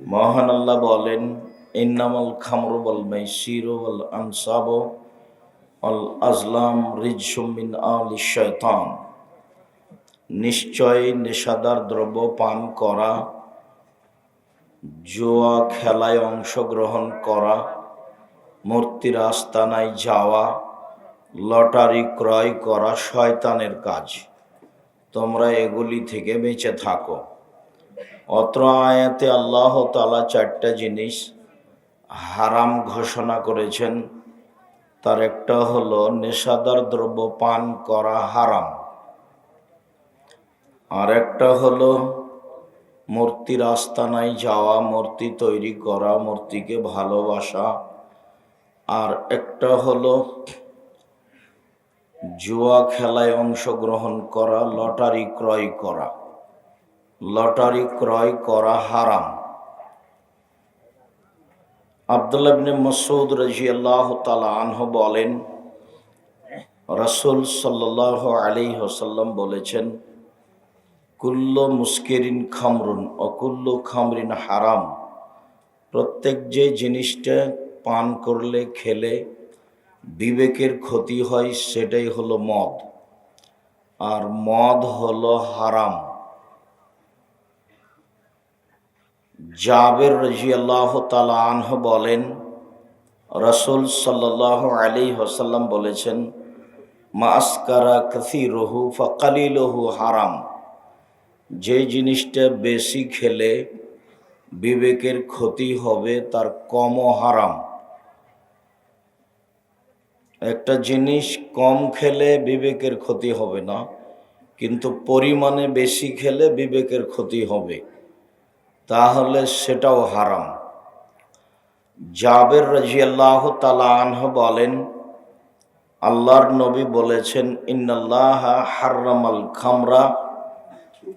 মহান আল্লাহ বলেন, ইন্নামাল খামরু বল মাইসির ওয়াল আনসাব অল আজলাম রিজসুমিন আল শয়তান। নিশ্চয় নেশাদার দ্রব্য পান করা, জোয়া খেলায় অংশগ্রহণ করা মূর্তির আস্তানায় যাওয়া, লটারি ক্রয় করা শয়তানের কাজ। তোমরা এগুলি থেকে বেঁচে থাকো। অত্র আয়াতে আল্লাহ তালা চারটা জিনিস হারাম ঘোষণা করেছেন। তার একটা হলো নেশাদার দ্রব্য পান করা হারাম। আর একটা হলো মূর্তির আস্তানায় যাওয়া, মূর্তি তৈরি করা, মূর্তিকে ভালোবাসা। আর একটা হলো জুয়া খেলায় অংশগ্রহণ করা, লটারি ক্রয় করা। লটারি ক্রয় করা হারাম। আবদুল্লাহ ইবনে মসুদ রাজি আল্লাহ তালা বলেন, রসুল সাল্লাহ আলী হোসাল্লাম বলেছেন, কুল্ল মুস্কেরিন খামরুন অকুল্ল খামরিন হারাম। প্রত্যেক যে জিনিসটা পান করলে, খেলে বিবেকের ক্ষতি হয়, সেটাই হলো মদ। আর মদ হলো হারাম। জাবের রাজিয়াল্লাহ তালা আনহ বলেন, রসুল সাল্লাহ আলী হোসাল্লাম বলেছেন মাস্কারা কসি রহু ফকালি লহু হারাম। যে জিনিসটা বেশি খেলে বিবেকের ক্ষতি হবে, তার কমও হারাম। একটা জিনিস কম খেলে বিবেকের ক্ষতি হবে না, কিন্তু পরিমাণে বেশি খেলে বিবেকের ক্ষতি হবে। তাহলে সেটাও হারাম। জাবের রাজিয়াল্লাহ তালা আনহ বলেন, আল্লাহর নবী বলেছেন, ইন্নাল্লাহ হার্রামাল খামরা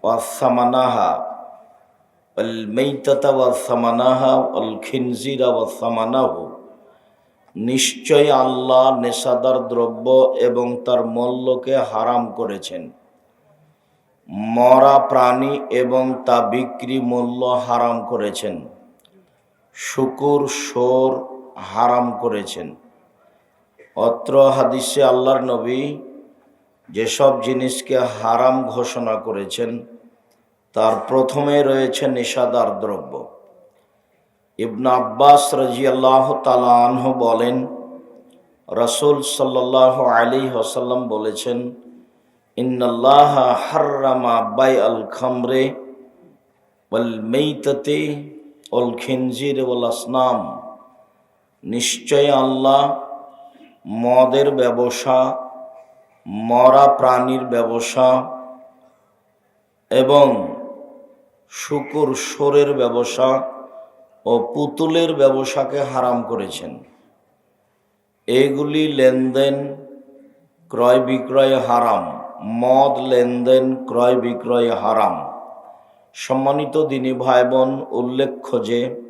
ওয়াসামানাহা অল মেইতাতা ওয়াসামানাহা অল খিনজিরা ওয়াসামানাহু নিশ্চয় আল্লাহ নেশাদার দ্রব্য এবং তার মল্লকে হারাম করেছেন। মরা প্রাণী এবং তা বিক্রি মূল্য হারাম করেছেন। শুকুর সোর হারাম করেছেন। অত্র হাদিসে আল্লাহর নবী যেসব জিনিসকে হারাম ঘোষণা করেছেন, তার প্রথমে রয়েছে নেশাদার দ্রব্য। ইবন আব্বাস রাজিয়াল্লাহ তালাহ বলেন, রসুল সাল্লাহ আলী ওসাল্লাম বলেছেন ইন্নাল্লাহ হার্রামা বাই আল খামরে ওয়াল মেইততে ওল খিনজির ওল আসনাম। নিশ্চয় আল্লাহ মদের ব্যবসা, মরা প্রাণীর ব্যবসা এবং শুকুর সোরের ব্যবসা ও পুতুলের ব্যবসাকে হারাম করেছেন। এগুলি লেনদেন ক্রয় বিক্রয় হারাম। মদ লেনদেন ক্রয় বিক্রয় হারাম। সম্মানিত দিনী ভাই বোন উল্লেখ্য যে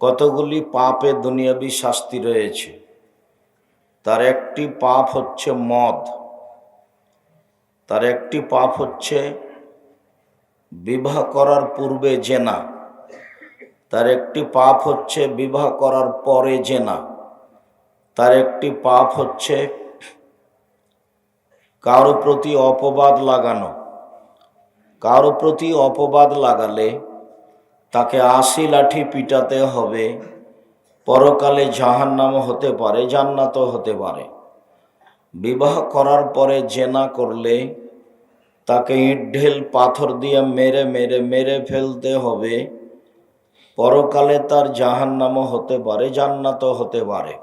কতগুলি পাপে দুনিয়াবি শাস্তি রয়েছে। তার একটি পাপ হচ্ছে মদ। তার একটি পাপ হচ্ছে বিবাহ করার পূর্বে জেনা। তার একটি পাপ হচ্ছে বিবাহ করার পরে জেনা। তার একটি পাপ হচ্ছে কারও প্রতি অপবাদ লাগানো। কারও প্রতি অপবাদ লাগালে তাকে আশি লাঠি পিটাতে হবে। পরকালে জাহান্নাম হতে পারে, জান্নাতও হতে পারে। বিবাহ করার পরে জেনা করলে তাকে ইট ঢেল পাথর দিয়ে মেরে মেরে মেরে ফেলতে হবে। পরকালে তার জাহান্নামও হতে পারে, জান্নাতও হতে পারে।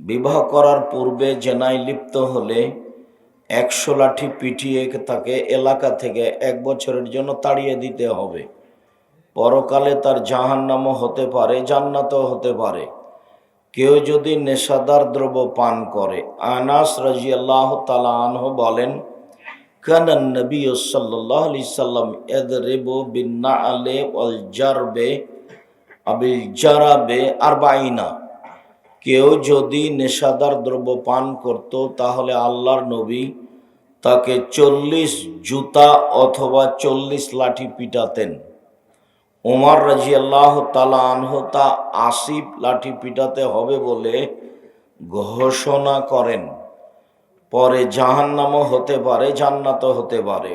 বিবাহ করার পূর্বে জেনায় লিপ্ত হলে একশো লাঠি পিটিয়ে তাকে এলাকা থেকে এক বছরের জন্য তাড়িয়ে দিতে হবে। পরকালে তার জাহান্নামও হতে পারে, জান্নাতও হতে পারে। কেউ যদি নেশাদার দ্রব্য পান করে, আনাস রাজি আল্লাহ তালা আনহ বলেন কানান নবী সাল্লাহ আলি সাল্লাম এদ রেবো বিন্না আলে অল জারবে আবিল জারাবে আর বাইনা কেউ যদি নেশাদার দ্রব্য পান করত, তাহলে আল্লাহর নবী তাকে চল্লিশ জুতা অথবা চল্লিশ লাঠি পিটাতেন। ওমার রাজি আল্লাহ তালা আনহ তা আসিফ লাঠি পিটাতে হবে বলে ঘোষণা করেন। পরে জাহান্নামও হতে পারে, জান্নাতও হতে পারে।